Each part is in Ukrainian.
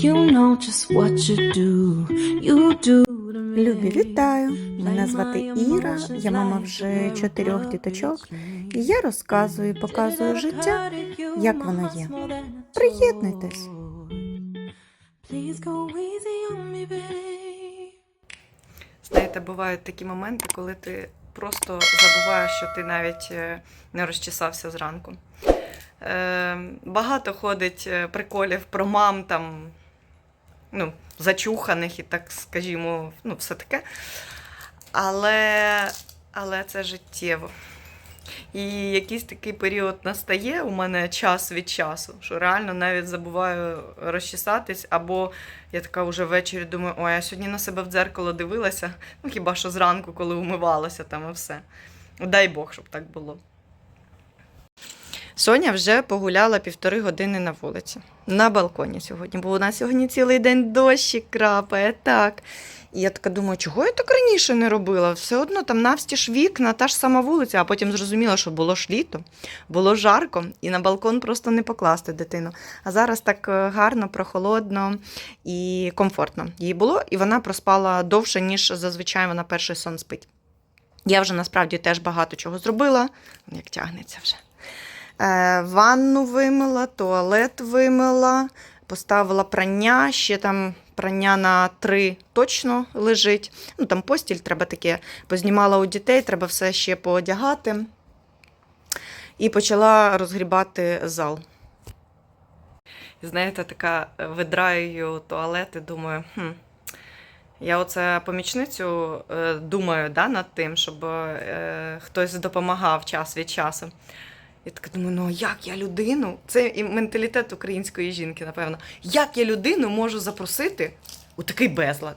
You know just what you do. You do. Любі, вітаю! Мене звати Іра, я мама вже чотирьох діточок, і я розказую, і показую життя, як воно є. Приєднуйтесь. Знаєте, бувають такі моменти, коли ти просто забуваєш, що ти навіть е, не розчесався зранку. Е, багато ходить е, приколів про мам там, ну, зачуханих і так, скажімо, ну, все таке. Але, але це життєво. І якийсь такий період настає у мене час від часу, що реально навіть забуваю розчесатись, або я така вже ввечері думаю, ой, я сьогодні на себе в дзеркало дивилася, ну хіба що зранку, коли умивалася там і все. Дай Бог, щоб так було. Соня вже погуляла півтори години на вулиці. На балконі сьогодні, бо у нас сьогодні цілий день дощик крапає, так. І я така думаю, чого я так раніше не робила? Все одно там навстіж вікна, та ж сама вулиця, а потім зрозуміла, що було ж літо, було жарко, і на балкон просто не покласти дитину. А зараз так е, гарно, прохолодно і комфортно їй було, і вона проспала довше, ніж зазвичай вона перший сон спить. Я вже насправді теж багато чого зробила, як тягнеться вже. Е, ванну вимила, туалет вимила, поставила прання, ще там прання на три точно лежить. Ну, там постіль треба таке, познімала у дітей, треба все ще поодягати. І почала розгрібати зал. Знаєте, така видраю туалет і думаю, хм, я оце помічницю е, думаю да, над тим, щоб е, хтось допомагав час від часу. Я така думаю, ну як я людину? Це і менталітет української жінки, напевно. Як я людину можу запросити у такий безлад?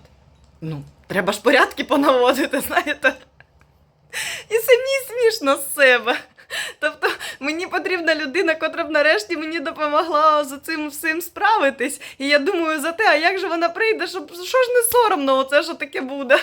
Ну, треба ж порядки понаводити, знаєте. І самі смішно з себе. Тобто мені потрібна людина, котра б нарешті мені допомогла з цим всім справитись. І я думаю за те, а як же вона прийде, щоб що ж не соромно, оце що таке буде.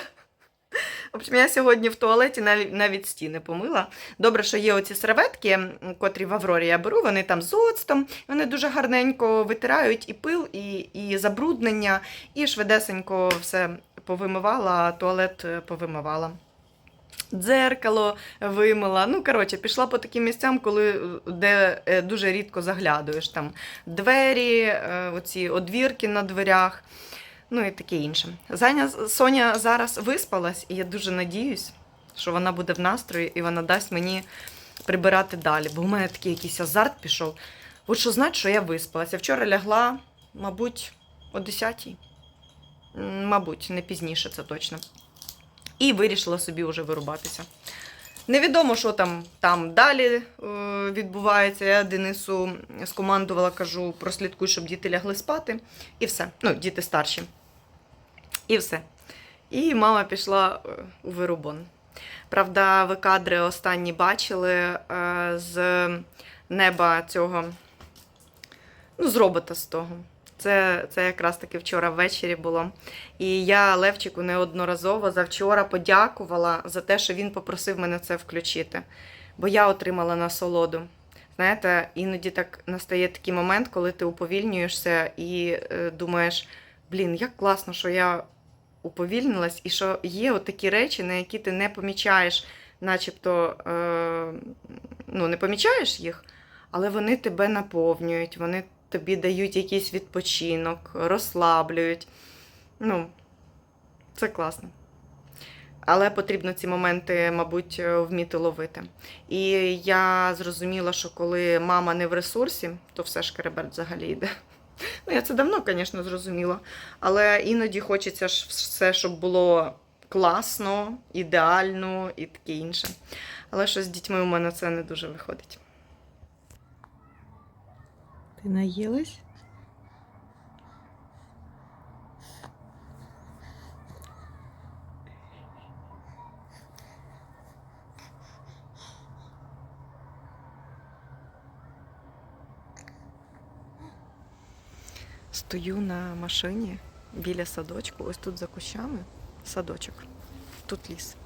В общем, я сьогодні в туалеті навіть, стіни помила. Добре, що є оці серветки, котрі в Аврорі я беру, вони там з оцтом, вони дуже гарненько витирають і пил, і, і забруднення, і швидесенько все повимивала, туалет е, повимивала. Дзеркало вимила. Ну, коротше, пішла по таким місцям, коли, е, де е, дуже рідко заглядуєш. Там двері, оці одвірки на дверях, ну і таке інше. Заня, Соня зараз виспалась, і я дуже надіюсь, що вона буде в настрої і вона дасть мені прибирати далі. Бо в мене такий якийсь азарт пішов. От що значить, що я виспалася. Вчора лягла, мабуть, о 10-й. Мабуть, не пізніше, це точно і вирішила собі вже вирубатися. Невідомо, що там, там далі е, відбувається. Я Денису скомандувала, кажу, прослідкуй, щоб діти лягли спати. І все. Ну, діти старші. І все. І мама пішла е, у вирубон. Правда, ви кадри останні бачили е, з неба цього, ну, з робота з того. Це, це якраз таки вчора ввечері було. І я Левчику неодноразово завчора подякувала за те, що він попросив мене це включити. Бо я отримала насолоду. Знаєте, іноді так настає такий момент, коли ти уповільнюєшся і е, думаєш, блін, як класно, що я уповільнилась, і що є такі речі, на які ти не помічаєш, начебто е, ну, не помічаєш їх, але вони тебе наповнюють, вони тобі дають якийсь відпочинок, розслаблюють. Ну, це класно. Але потрібно ці моменти, мабуть, е, вміти ловити. І я зрозуміла, що коли мама не в ресурсі, то все ж кереберт взагалі йде. Ну, я це давно, звісно, зрозуміла. Але іноді хочеться ж все, щоб було класно, ідеально і таке інше. Але що з дітьми у мене це не дуже виходить. Ти наїлась? Стою на машині біля садочку, ось тут за кущами садочок. Тут ліс.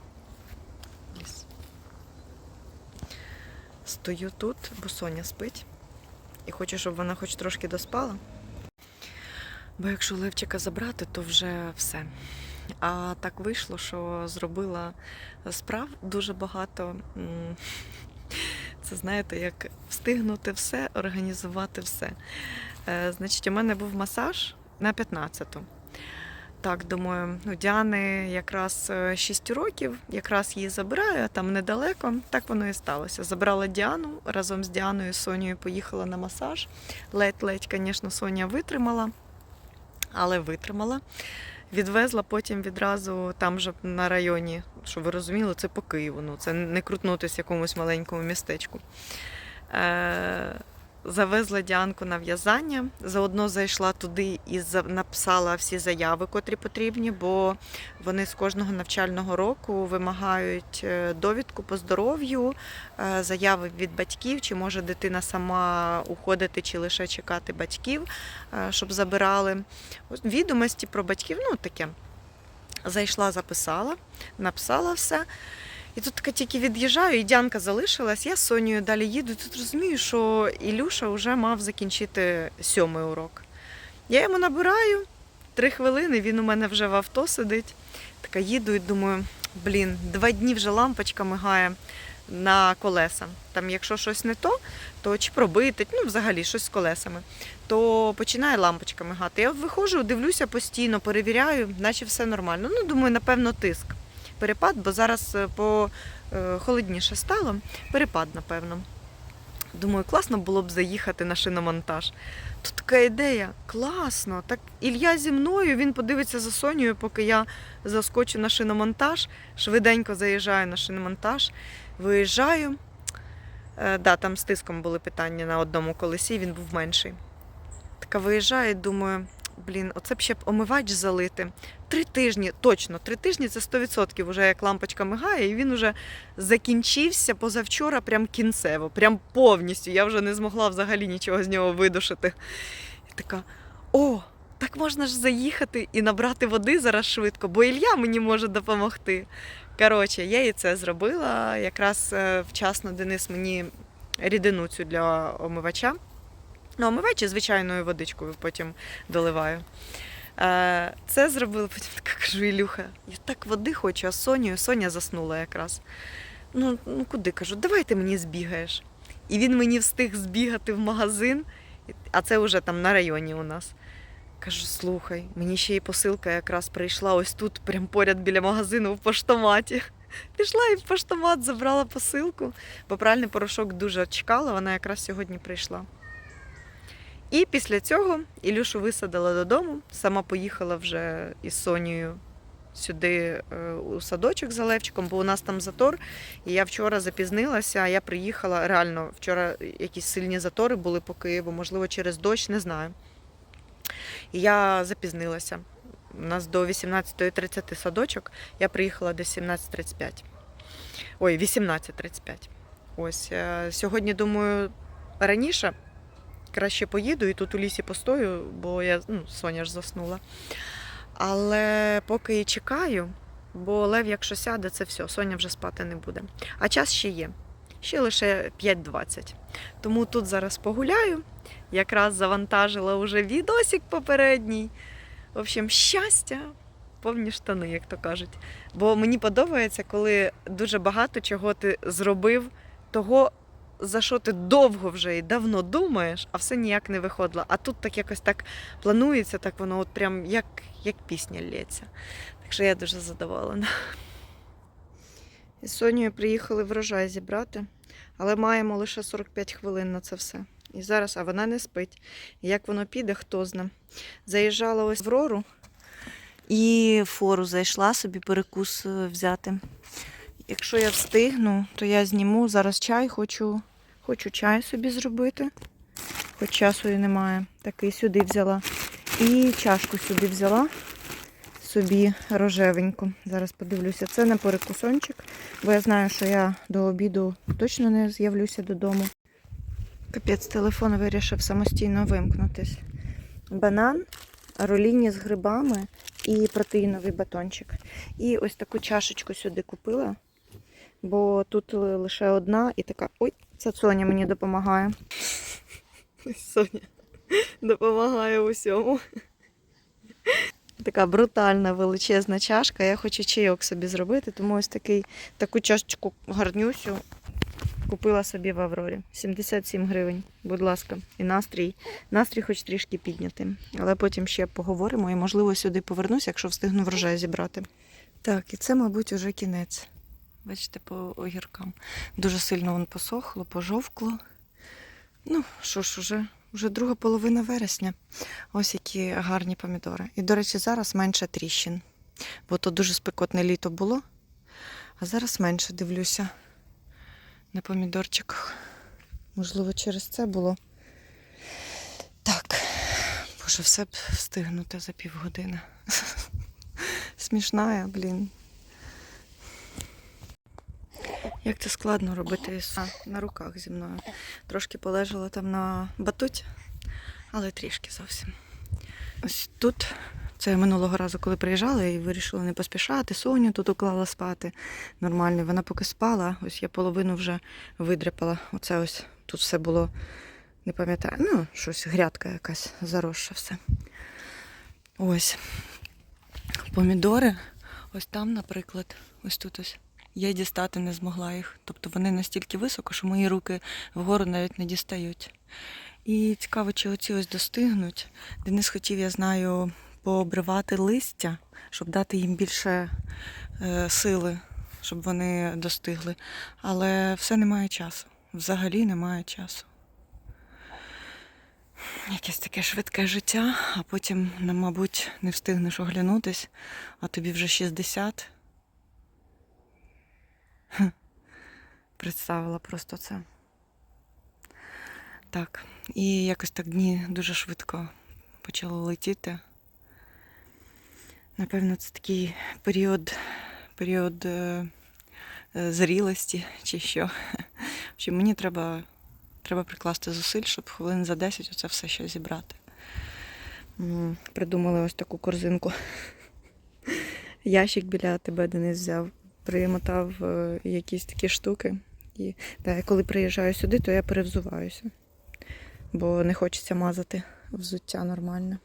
Ліс. Стою тут, бо Соня спить. І хочу, щоб вона хоч трошки доспала. Бо якщо Левчика забрати, то вже все. А так вийшло, що зробила справ дуже багато. Це знаєте, як встигнути все, організувати все. Е, Значить, у мене був масаж на 15-ту. Так, думаю, ну, Діани якраз 6 років, якраз її забираю, а там недалеко. Так воно і сталося. Забрала Діану разом з Діаною, Сонією поїхала на масаж. Ледь-ледь, звісно, Соня витримала, але витримала. Відвезла потім відразу там же на районі, Що ви розуміли, це по Києву. Ну, це не крутнутися якомусь маленькому містечку. Е- Завезла Діанку на в'язання, заодно зайшла туди і написала всі заяви, котрі потрібні, бо вони з кожного навчального року вимагають е, довідку по здоров'ю, е, заяви від батьків, чи може дитина сама уходити, чи лише чекати батьків, е, щоб забирали. Відомості про батьків, ну таке. Зайшла, записала, написала все. І тут така тільки від'їжджаю, і Дянка залишилась. Я з Сонією далі їду. Тут розумію, що Ілюша вже мав закінчити сьомий урок. Я йому набираю три хвилини, він у мене вже в авто сидить. Така їду і думаю, блін, два дні вже лампочка мигає на колеса. Там, якщо щось не то, то чи пробити, ну взагалі щось з колесами, то починає лампочка мигати. Я виходжу, дивлюся постійно, перевіряю, наче все нормально. Ну, думаю, напевно, тиск. Перепад, бо зараз е, по е, стало. Перепад, напевно. Думаю, класно було б заїхати на шиномонтаж. Тут така ідея, класно. Так Ілля зі мною, він подивиться за Сонією, поки я заскочу на шиномонтаж, швиденько заїжджаю на шиномонтаж, виїжджаю. Е, да, там з тиском були питання на одному колесі, він був менший. Така виїжджаю думаю, блін, оце б ще б омивач залити. Три тижні, точно, три тижні це 100% вже як лампочка мигає, і він вже закінчився позавчора, прям кінцево, прям повністю. Я вже не змогла взагалі нічого з нього видушити. І така: о, так можна ж заїхати і набрати води зараз швидко, бо Ілля мені може допомогти. Коротше, я і це зробила. Якраз е, вчасно Денис мені рідину цю для омивача. Ну, омивач звичайною водичкою потім доливаю. Е, Це зробила, потім така кажу, Ілюха, я так води хочу, а з Сонею, Соня заснула якраз. Ну, ну куди кажу, давай ти мені збігаєш. І він мені встиг збігати в магазин, а це вже там на районі у нас. Кажу, слухай, мені ще й посилка якраз прийшла ось тут, прямо поряд біля магазину в поштоматі. Пішла і в поштомат забрала посилку, бо пральний порошок дуже чекала, вона якраз сьогодні прийшла. І після цього Ілюшу висадила додому, сама поїхала вже із Сонією сюди е, у садочок за Левчиком, бо у нас там затор. І я вчора запізнилася, я приїхала. Реально, вчора якісь сильні затори були по Києву, можливо, через дощ, не знаю. І я запізнилася. У нас до 18.30 садочок, я приїхала десь 17.35. Ой, 18.35. Ось. е, Сьогодні, думаю, раніше краще поїду і тут у лісі постою, бо я, ну, Соня ж заснула. Але поки і чекаю, бо Лев, якщо сяде, це все, Соня вже спати не буде. А час ще є. Ще лише 5.20. Тому тут зараз погуляю. Якраз завантажила вже відосик попередній. В общем, щастя, повні штани, як то кажуть. Бо мені подобається, коли дуже багато чого ти зробив, того, за що ти довго вже і давно думаєш, а все ніяк не виходило. А тут так якось так планується, так воно от прям як, як пісня лється. Так що я дуже задоволена. Із Сонією приїхали врожай зібрати, але маємо лише 45 хвилин на це все. І зараз, а вона не спить. І Як воно піде, хто зна. Заїжджала ось в Рору і фору зайшла собі перекус е, взяти. Якщо я встигну, то я зніму зараз чай, хочу, хочу чай собі зробити. Хоч часу і немає. Такий сюди взяла. І чашку сюди взяла собі рожевеньку. Зараз подивлюся. Це не перекусончик, бо я знаю, що я до обіду точно не з'явлюся додому. Капець, телефон вирішив самостійно вимкнутись. Банан, роліні з грибами і протеїновий батончик. І ось таку чашечку сюди купила, бо тут лише одна і така. Ой, це Соня мені допомагає. Соня допомагає усьому. Така брутальна величезна чашка. Я хочу чайок собі зробити, тому ось такий, таку чашечку гарнюсю купила собі в Аврорі. 77 гривень, будь ласка. І настрій. Настрій хоч трішки підняти. Але потім ще поговоримо і, можливо, сюди повернусь, якщо встигну врожай зібрати. Так, і це, мабуть, уже кінець. Бачите, по огіркам. Дуже сильно воно посохло, пожовкло. Ну, що ж, уже, уже друга половина вересня. Ось які гарні помідори. І, до речі, зараз менше тріщин. Бо то дуже спекотне літо було, а зараз менше дивлюся на помідорчиках. Можливо, через це було. Так, боже, все б встигнути за півгодини. Смішна я, блін. Як це складно робити на руках зі мною. Трошки полежала там на батуті, але трішки зовсім. Ось тут, це минулого разу, коли приїжджала і вирішила не поспішати. Соню тут уклала спати нормально. Вона поки спала, ось я половину вже видряпала. Оце ось тут все було, не пам'ятаю, ну, щось, грядка якась заросша все. Ось. Помідори, ось там, наприклад, ось тут ось. Я дістати не змогла їх. Тобто вони настільки високо, що мої руки вгору навіть не дістають. І цікаво, чи оці ось достигнуть. Денис хотів, я знаю, пообривати листя, щоб дати їм більше е, сили, щоб вони достигли. Але все немає часу. Взагалі немає часу. Якесь таке швидке життя, а потім, ну, мабуть, не встигнеш оглянутись, а тобі вже 60. Представила просто це. Так. І якось так дні дуже швидко почали летіти. Напевно, це такий період, період е, зрілості чи що. В мені треба, треба прикласти зусиль, щоб хвилин за 10 оце все ще зібрати. Придумали ось таку корзинку. Ящик біля тебе Денис взяв, примотав е, якісь такі штуки. І та, коли приїжджаю сюди, то я перевзуваюся бо не хочеться мазати взуття нормально.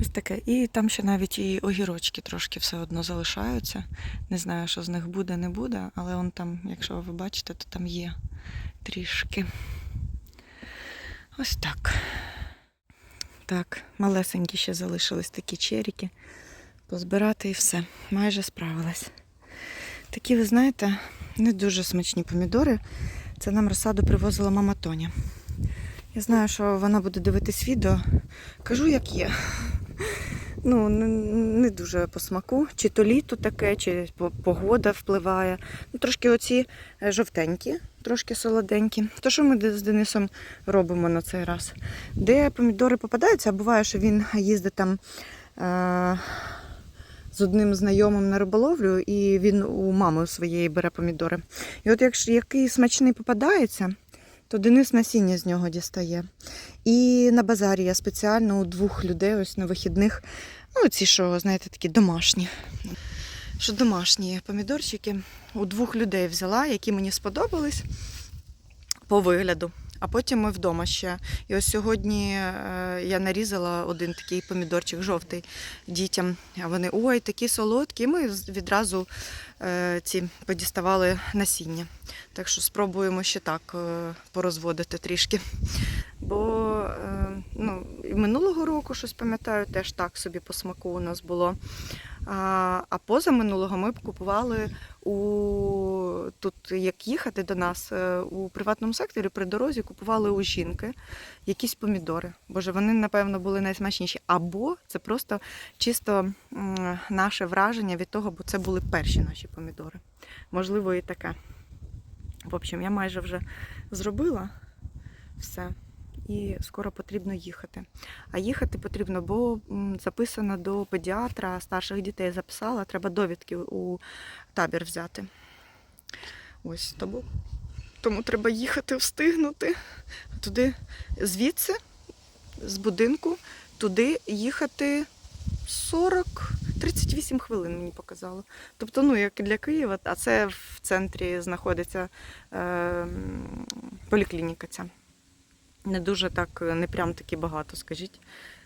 Ось таке. І там ще навіть і огірочки трошки все одно залишаються. Не знаю, що з них буде, не буде, але он там, якщо ви бачите, то там є трішки. Ось так. Так, малесенькі ще залишились такі черіки. Позбирати і все. Майже справилась. Такі, ви знаєте, не дуже смачні помідори. Це нам розсаду привозила мама Тоня. Я знаю, що вона буде дивитись відео. Кажу, як є. Ну, не, дуже по смаку. Чи то літо таке, чи погода впливає. Ну, трошки оці е, жовтенькі, трошки солоденькі. То що ми з Денисом робимо на цей раз? Де помідори попадаються, а буває, що він їздить там. З одним знайомим на риболовлю, і він у мами своєї бере помідори. І от якщо який смачний попадається, то Денис насіння з нього дістає. І на базарі я спеціально у двох людей ось на вихідних, ну ці, що, знаєте, такі домашні. Що домашні помідорчики у двох людей взяла, які мені сподобались по вигляду. А потім ми вдома ще. І ось сьогодні е, я нарізала один такий помідорчик жовтий дітям. А вони ой, такі солодкі. І ми відразу е, ці подіставали насіння. Так що спробуємо ще так е, порозводити трішки. Бо ну, і минулого року щось пам'ятаю, теж так собі по смаку у нас було. А, а поза минулого ми купували у тут, як їхати до нас е, у приватному секторі при дорозі, купували у жінки якісь помідори. Боже, вони, напевно, були найсмачніші. Або це просто чисто наше враження від того, бо це були перші наші помідори. Можливо, і таке. В общем, я майже вже зробила все. І скоро потрібно їхати. А їхати потрібно, бо записано до педіатра, старших дітей записала, треба довідки у табір взяти. Ось тому, тому треба їхати, встигнути. Туди звідси, з будинку, туди їхати 40, 38 хвилин мені показало. Тобто, ну, як для Києва, а це в центрі знаходиться е, поліклініка ця. Не дуже так, не прям таки багато, скажіть.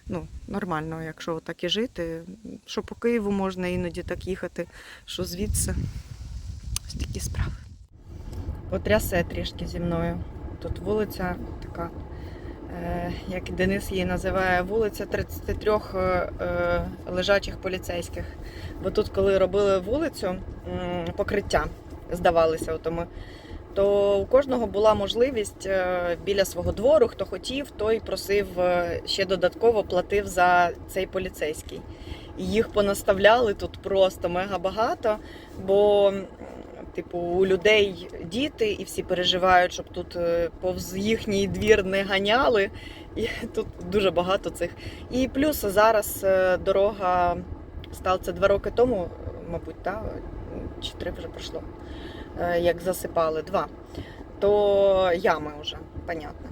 ну, нормально, якщо так і жити. Що по Києву можна іноді так їхати, що звідси. Ось такі справи. Потрясе трішки зі мною. Тут вулиця така, е, як Денис її називає, вулиця 33 е, е, лежачих поліцейських. Бо тут, коли робили вулицю, покриття здавалися, ото ми, то у кожного була можливість е, біля свого двору, хто хотів, той просив е, ще додатково платив за цей поліцейський. Їх понаставляли тут просто мега багато, бо типу у людей діти, і всі переживають, щоб тут е, повз їхній двір не ганяли. І тут дуже багато цих. І плюс зараз дорога стала це два роки тому, мабуть, та, чи три вже пройшло, як засипали два. То ями вже, понятно.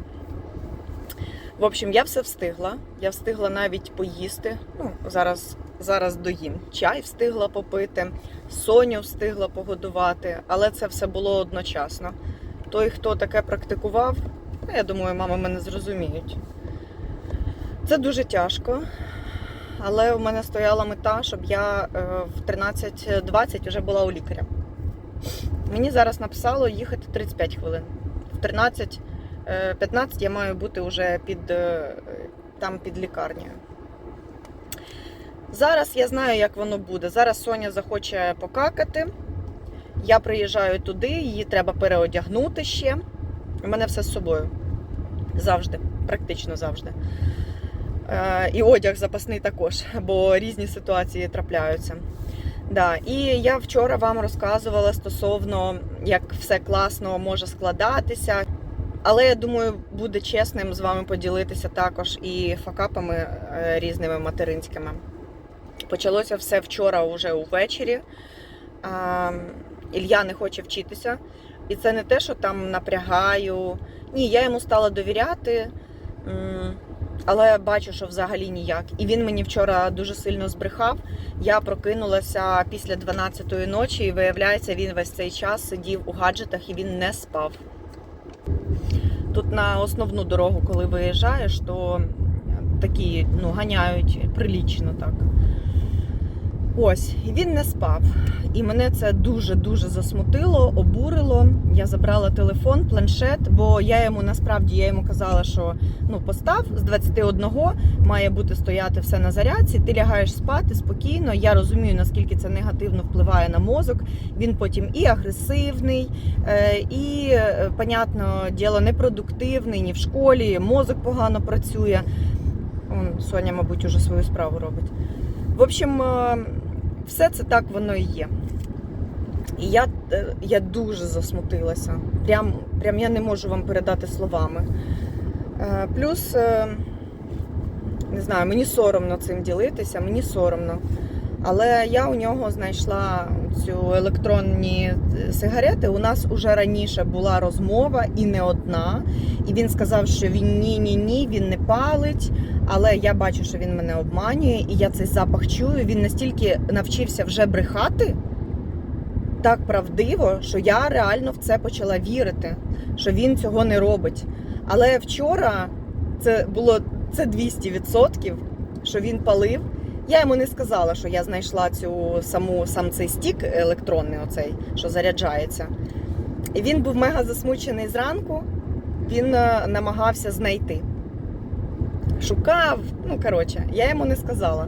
В общем, я все встигла. Я встигла навіть поїсти. Ну, зараз, зараз доїм. Чай встигла попити, Соню встигла погодувати, але це все було одночасно. Той, хто таке практикував, ну, я думаю, мами мене зрозуміють. Це дуже тяжко. Але в мене стояла мета, щоб я е, в 13.20 вже була у лікаря. Мені зараз написало їхати 35 хвилин. В 13.15 е, 15 я маю бути вже під, е, там під лікарнею. Зараз я знаю, як воно буде. Зараз Соня захоче покакати. Я приїжджаю туди, її треба переодягнути ще. У мене все з собою. Завжди, практично завжди. Е, І одяг запасний також, бо різні ситуації трапляються. Да. І я вчора вам розказувала стосовно, як все класно може складатися. Але я думаю, буде чесним з вами поділитися також і факапами е, різними материнськими. Почалося все вчора, уже увечері. А, Ілля не хоче вчитися. І це не те, що там напрягаю.Ні, я йому стала довіряти, але я бачу, що взагалі ніяк. І він мені вчора дуже сильно збрехав. Я прокинулася після 12-ї ночі, і виявляється, він весь цей час сидів у гаджетах і він не спав. Тут на основну дорогу, коли виїжджаєш, то такі ну, ганяють прилічно так. Ось, і він не спав. І мене це дуже-дуже засмутило, обурило. Я забрала телефон, планшет, бо я йому насправді я йому казала, що ну постав з 21 має бути стояти все на зарядці. Ти лягаєш спати спокійно. Я розумію, наскільки це негативно впливає на мозок. Він потім і агресивний, е, і, е, понятно, діло непродуктивний, ні в школі, мозок погано працює. Соня, мабуть, уже свою справу робить. В общем, е, все це так воно і є. І я, я дуже засмутилася. Прям, прям я не можу вам передати словами. Е, Плюс, е, не знаю, мені соромно цим ділитися, мені соромно. Але я у нього знайшла цю електронні е, сигарети. У нас уже раніше була розмова і не одна. І він сказав, що він ні, ні, ні, він не палить. Але я бачу, що він мене обманює, і я цей запах чую. Він настільки навчився вже брехати так правдиво, що я реально в це почала вірити, що він цього не робить. Але вчора це було це 200%, що він палив. Я йому не сказала, що я знайшла цю саму сам цей стік електронний, оцей, що заряджається. І він був мега засмучений зранку. Він е, намагався знайти. Шукав, ну коротше, я йому не сказала.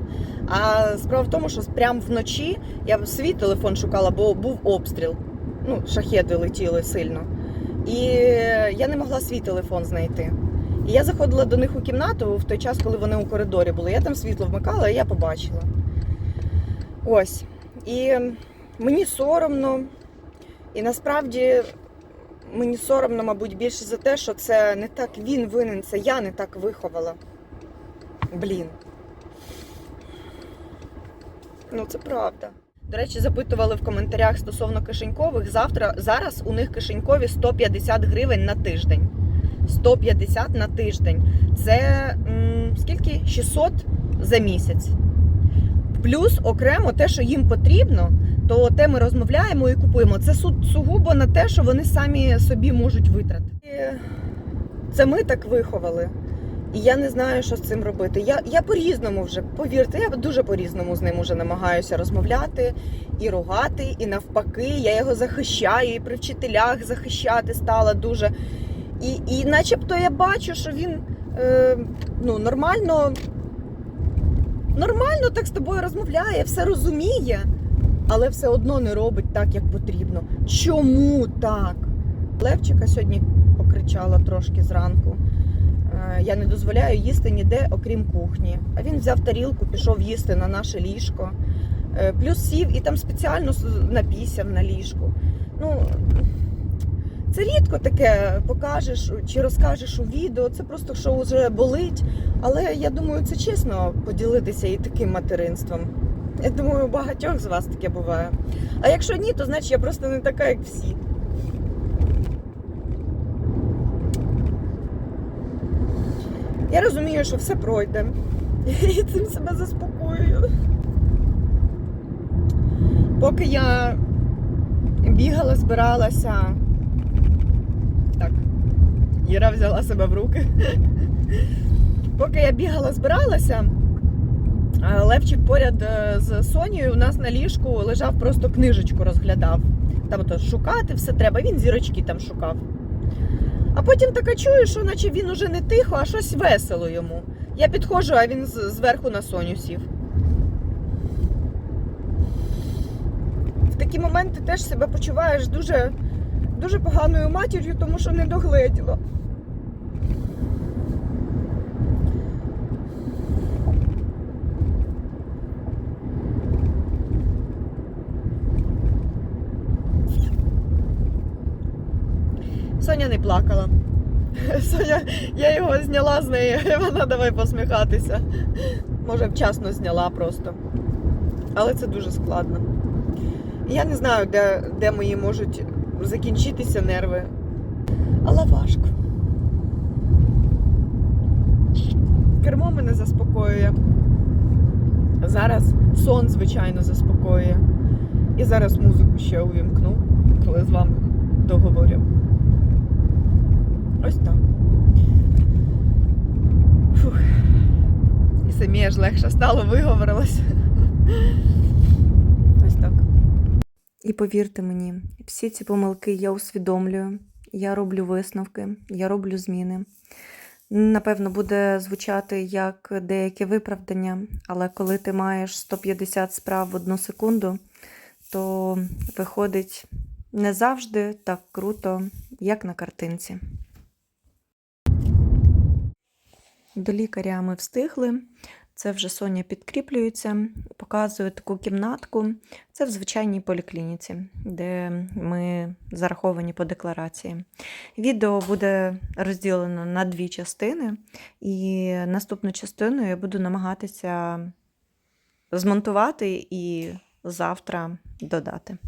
А справа в тому, що прямо вночі я свій телефон шукала, бо був обстріл. Ну, шахеди летіли сильно. І я не могла свій телефон знайти. І я заходила до них у кімнату в той час, коли вони у коридорі були. Я там світло вмикала, і я побачила. Ось. І мені соромно. І насправді мені соромно, мабуть, більше за те, що це не так він винен, це я не так виховала. Блін. Ну, це правда. До речі, запитували в коментарях стосовно кишенькових. Завтра зараз у них кишенькові 150 гривень на тиждень. 150 на тиждень. Це м, скільки? 600 за місяць. Плюс окремо те, що їм потрібно, то те ми розмовляємо і купуємо. Це су- сугубо на те, що вони самі собі можуть витратити. Це ми так виховали. І я не знаю, що з цим робити. Я, я по-різному вже, повірте, я дуже по-різному з ним вже намагаюся розмовляти і ругати, і навпаки, я його захищаю, і при вчителях захищати стала дуже. І, і начебто я бачу, що він е, ну, нормально, нормально так з тобою розмовляє, все розуміє, але все одно не робить так, як потрібно. Чому так? Левчика сьогодні покричала трошки зранку. Е, Я не дозволяю їсти ніде, окрім кухні. А він взяв тарілку, пішов їсти на наше ліжко. Е, Плюс сів і там спеціально напісяв на ліжку. Ну, це рідко таке покажеш чи розкажеш у відео. Це просто що вже болить. Але я думаю, це чесно поділитися і таким материнством. Я думаю, у багатьох з вас таке буває. А якщо ні, то значить я просто не така, як всі. Я розумію, що все пройде. І цим себе заспокоюю. Поки я бігала, збиралася. Так, Іра взяла себе в руки. Поки я бігала, збиралася, а Левчик поряд е, з Сонією у нас на ліжку лежав, просто книжечку розглядав. Там то шукати все треба, він зірочки там шукав. А потім така чую, що наче він уже не тихо, а щось весело йому. Я підходжу, а він зверху на Соню сів. В такі моменти теж себе почуваєш дуже, дуже поганою матір'ю, тому що не догледіла. Соня не плакала. Соня, я його зняла з неї, вона давай посміхатися. Може, вчасно зняла просто. Але це дуже складно. Я не знаю, де, де мої можуть закінчитися нерви. Але важко. Кермо мене заспокоює. Зараз сон, звичайно, заспокоює. І зараз музику ще увімкну, коли з вами договорю. Ось так. Фух. І самі аж легше стало, виговорилась. Ось так. І повірте мені, всі ці помилки я усвідомлюю, я роблю висновки, я роблю зміни. Напевно, буде звучати як деяке виправдання, але коли ти маєш 150 справ в одну секунду, то виходить не завжди так круто, як на картинці. До лікаря ми встигли. Це вже Соня підкріплюється, показує таку кімнатку. Це в звичайній поліклініці, де ми зараховані по декларації. Відео буде розділено на дві частини, і наступну частину я буду намагатися змонтувати і завтра додати.